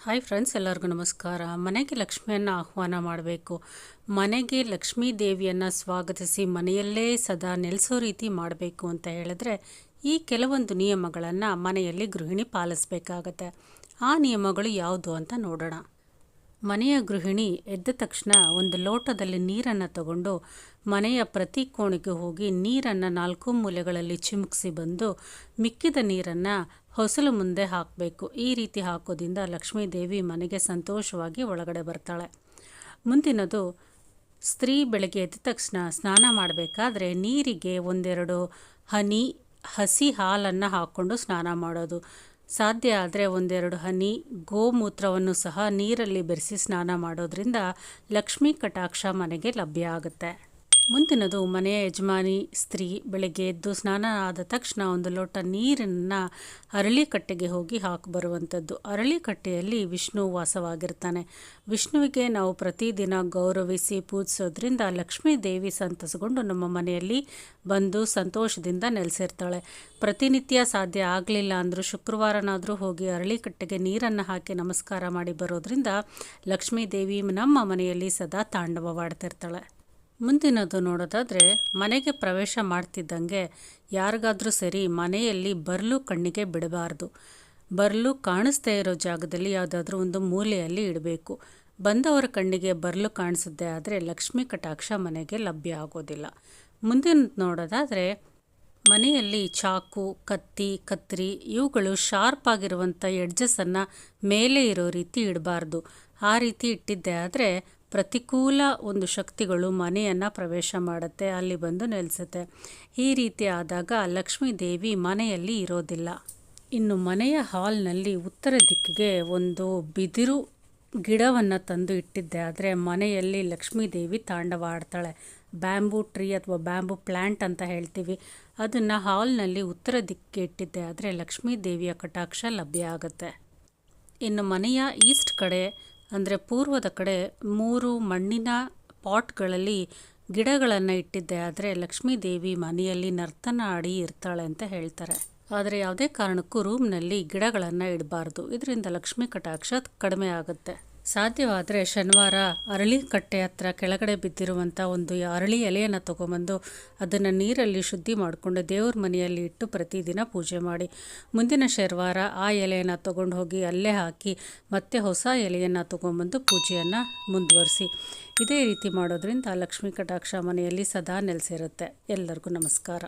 Hi friends ಎಲ್ಲರಿಗೂ ನಮಸ್ಕಾರ. ಮನೆಗೆ ಲಕ್ಷ್ಮಿಯನ್ನು ಆಹ್ವಾನ ಮಾಡಬೇಕು. ಮನೆಗೆ ಲಕ್ಷ್ಮೀ ದೇವಿಯನ್ನು ಸ್ವಾಗತಿಸಿ ಮನೆಯಲ್ಲೇ ಸದಾ ನೆಲೆಸೋ ರೀತಿ ಮಾಡಬೇಕು ಅಂತ ಹೇಳಿದ್ರೆ ಈ ಕೆಲವೊಂದು ನಿಯಮಗಳನ್ನು ಮನೆಯಲ್ಲಿ ಗೃಹಿಣಿ ಪಾಲಿಸಬೇಕಾಗತ್ತೆ. ಆ ನಿಯಮಗಳು ಯಾವುದು ಅಂತ ನೋಡೋಣ. ಮನೆಯ ಗೃಹಿಣಿ ಎದ್ದ ತಕ್ಷಣ ಒಂದು ಲೋಟದಲ್ಲಿ ನೀರನ್ನು ತಗೊಂಡು ಮನೆಯ ಪ್ರತಿ ಕೋಣೆಗೆ ಹೋಗಿ ನೀರನ್ನು ನಾಲ್ಕು ಮೂಲೆಗಳಲ್ಲಿ ಚಿಮುಕಿಸಿ ಬಂದು ಮಿಕ್ಕಿದ ನೀರನ್ನು ಹೊಸಲು ಮುಂದೆ ಹಾಕಬೇಕು. ಈ ರೀತಿ ಹಾಕೋದ್ರಿಂದ ಲಕ್ಷ್ಮೀದೇವಿ ಮನೆಗೆ ಸಂತೋಷವಾಗಿ ಒಳಗಡೆ ಬರ್ತಾಳೆ. ಮುಂದಿನದು, ಸ್ತ್ರೀ ಬೆಳಗ್ಗೆ ಎದ್ದ ತಕ್ಷಣ ಸ್ನಾನ ಮಾಡಬೇಕಾದ್ರೆ ನೀರಿಗೆ ಒಂದೆರಡು ಹನಿ, ಹಸಿ ಹಾಲನ್ನು ಹಾಕ್ಕೊಂಡು ಸ್ನಾನ ಮಾಡೋದು. ಸಾಧ್ಯ ಆದರೆ ಒಂದೆರಡು ಹನಿ, ಗೋಮೂತ್ರವನ್ನು ಸಹ ನೀರಲ್ಲಿ ಬೆರೆಸಿ ಸ್ನಾನ ಮಾಡೋದ್ರಿಂದ ಲಕ್ಷ್ಮೀ ಕಟಾಕ್ಷ ಮನೆಗೆ ಲಭ್ಯ ಆಗುತ್ತೆ. ಮುಂದಿನದು ಮನೆಯ ಯಜಮಾನಿ ಸ್ತ್ರೀ ಬೆಳಗ್ಗೆ ಎದ್ದು ಸ್ನಾನ ಆದ ತಕ್ಷಣ ಒಂದು ಲೋಟ ನೀರನ್ನು ಅರಳಿಕಟ್ಟೆಗೆ ಹೋಗಿ ಹಾಕಿ ಬರುವಂಥದ್ದು ಅರಳಿಕಟ್ಟೆಯಲ್ಲಿ ವಿಷ್ಣು ವಾಸವಾಗಿರ್ತಾನೆ. ವಿಷ್ಣುವಿಗೆ ನಾವು ಪ್ರತಿದಿನ ಗೌರವಿಸಿ ಪೂಜಿಸೋದ್ರಿಂದ ಲಕ್ಷ್ಮೀ ದೇವಿ ಸಂತಸಗೊಂಡು ನಮ್ಮ ಮನೆಯಲ್ಲಿ ಬಂದು ಸಂತೋಷದಿಂದ ನೆಲೆಸಿರ್ತಾಳೆ. ಪ್ರತಿನಿತ್ಯ ಸಾಧ್ಯ ಆಗಲಿಲ್ಲ ಅಂದರೂ ಶುಕ್ರವಾರನಾದರೂ ಹೋಗಿ ಅರಳಿಕಟ್ಟೆಗೆ ನೀರನ್ನು ಹಾಕಿ ನಮಸ್ಕಾರ ಮಾಡಿ ಬರೋದ್ರಿಂದ ಲಕ್ಷ್ಮೀ ದೇವಿ ನಮ್ಮ ಮನೆಯಲ್ಲಿ ಸದಾ ತಾಂಡವವಾಡ್ತಿರ್ತಾಳೆ. ಮುಂದಿನದು ನೋಡೋದಾದರೆ ಮನೆಗೆ ಪ್ರವೇಶ ಮಾಡ್ತಿದ್ದಂಗೆ ಯಾರಿಗಾದರೂ ಸರಿ ಮನೆಯಲ್ಲಿ ಬರಲು ಕಣ್ಣಿಗೆ ಬಿಡಬಾರ್ದು. ಬರಲು ಕಾಣಿಸ್ದೇ ಇರೋ ಜಾಗದಲ್ಲಿ ಯಾವುದಾದ್ರೂ ಒಂದು ಮೂಲೆಯಲ್ಲಿ ಇಡಬೇಕು. ಬಂದವರ ಕಣ್ಣಿಗೆ ಬರಲು ಕಾಣಿಸಿದ್ದೆ ಆದರೆ ಲಕ್ಷ್ಮೀ ಕಟಾಕ್ಷ ಮನೆಗೆ ಲಭ್ಯ ಆಗೋದಿಲ್ಲ. ಮುಂದಿನ ನೋಡೋದಾದರೆ ಮನೆಯಲ್ಲಿ ಚಾಕು, ಕತ್ತಿ, ಕತ್ರಿ ಇವುಗಳು ಶಾರ್ಪ್ ಆಗಿರುವಂಥ ಎಡ್ಜಸ್ಸನ್ನು ಮೇಲೆ ಇರೋ ರೀತಿ ಇಡಬಾರ್ದು. ಆ ರೀತಿ ಇಟ್ಟಿದ್ದೆ ಆದರೆ ಪ್ರತಿಕೂಲ ಒಂದು ಶಕ್ತಿಗಳು ಮನೆಯನ್ನು ಪ್ರವೇಶ ಮಾಡುತ್ತೆ, ಅಲ್ಲಿ ಬಂದು ನೆಲೆಸುತ್ತೆ. ಈ ರೀತಿ ಆದಾಗ ಲಕ್ಷ್ಮೀ ದೇವಿ ಮನೆಯಲ್ಲಿ ಇರೋದಿಲ್ಲ. ಇನ್ನು ಮನೆಯ ಹಾಲ್ನಲ್ಲಿ ಉತ್ತರ ದಿಕ್ಕಿಗೆ ಒಂದು ಬಿದಿರು ಗಿಡವನ್ನು ತಂದು ಇಟ್ಟಿದ್ದೆ. ಆದರೆ ಮನೆಯಲ್ಲಿ ಲಕ್ಷ್ಮೀ ದೇವಿ ತಾಂಡವಾಡ್ತಾಳೆ ಬ್ಯಾಂಬೂ ಟ್ರೀ ಅಥವಾ ಬ್ಯಾಂಬೂ ಪ್ಲ್ಯಾಂಟ್ ಅಂತ ಹೇಳ್ತೀವಿ. ಅದನ್ನು ಹಾಲ್ನಲ್ಲಿ ಉತ್ತರ ದಿಕ್ಕಿಗೆ ಇಟ್ಟಿದ್ದೆ. ಆದರೆ ಲಕ್ಷ್ಮೀ ದೇವಿಯ ಕಟಾಕ್ಷ ಲಭ್ಯ ಆಗುತ್ತೆ. ಇನ್ನು ಮನೆಯ ಈಸ್ಟ್ ಕಡೆ ಅಂದರೆ ಪೂರ್ವದ ಕಡೆ ಮೂರು ಮಣ್ಣಿನ ಪಾಟ್ಗಳಲ್ಲಿ ಗಿಡಗಳನ್ನು ಇಟ್ಟಿದ್ದೆ. ಆದರೆ ಲಕ್ಷ್ಮೀ ದೇವಿ ಮನೆಯಲ್ಲಿ ನರ್ತನ ಆಡಿ ಇರ್ತಾಳೆ ಅಂತ ಹೇಳ್ತಾರೆ. ಆದರೆ ಯಾವುದೇ ಕಾರಣಕ್ಕೂ ರೂಮ್ನಲ್ಲಿ ಗಿಡಗಳನ್ನು ಇಡಬಾರ್ದು. ಇದರಿಂದ ಲಕ್ಷ್ಮೀ ಕಟಾಕ್ಷ ಕಡಿಮೆ ಆಗುತ್ತೆ. ಸಾಧ್ಯವಾದರೆ ಶನಿವಾರ ಅರಳಿ ಕಟ್ಟೆ ಹತ್ರ ಕೆಳಗಡೆ ಬಿದ್ದಿರುವಂಥ ಒಂದು ಅರಳಿ ಎಲೆಯನ್ನು ತೊಗೊಂಬಂದು ಅದನ್ನು ನೀರಲ್ಲಿ ಶುದ್ಧಿ ಮಾಡಿಕೊಂಡು ದೇವ್ರ ಮನೆಯಲ್ಲಿ ಇಟ್ಟು ಪ್ರತಿದಿನ ಪೂಜೆ ಮಾಡಿ. ಮುಂದಿನ ಶನಿವಾರ ಆ ಎಲೆಯನ್ನು ತೊಗೊಂಡು ಹೋಗಿ ಅಲ್ಲೇ ಹಾಕಿ ಮತ್ತೆ ಹೊಸ ಎಲೆಯನ್ನು ತೊಗೊಂಬಂದು ಪೂಜೆಯನ್ನು ಮುಂದುವರಿಸಿ. ಇದೇ ರೀತಿ ಮಾಡೋದ್ರಿಂದ ಲಕ್ಷ್ಮೀ ಕಟಾಕ್ಷ ಮನೆಯಲ್ಲಿ ಸದಾ ನೆಲೆಸಿರುತ್ತೆ. ಎಲ್ಲರಿಗೂ ನಮಸ್ಕಾರ.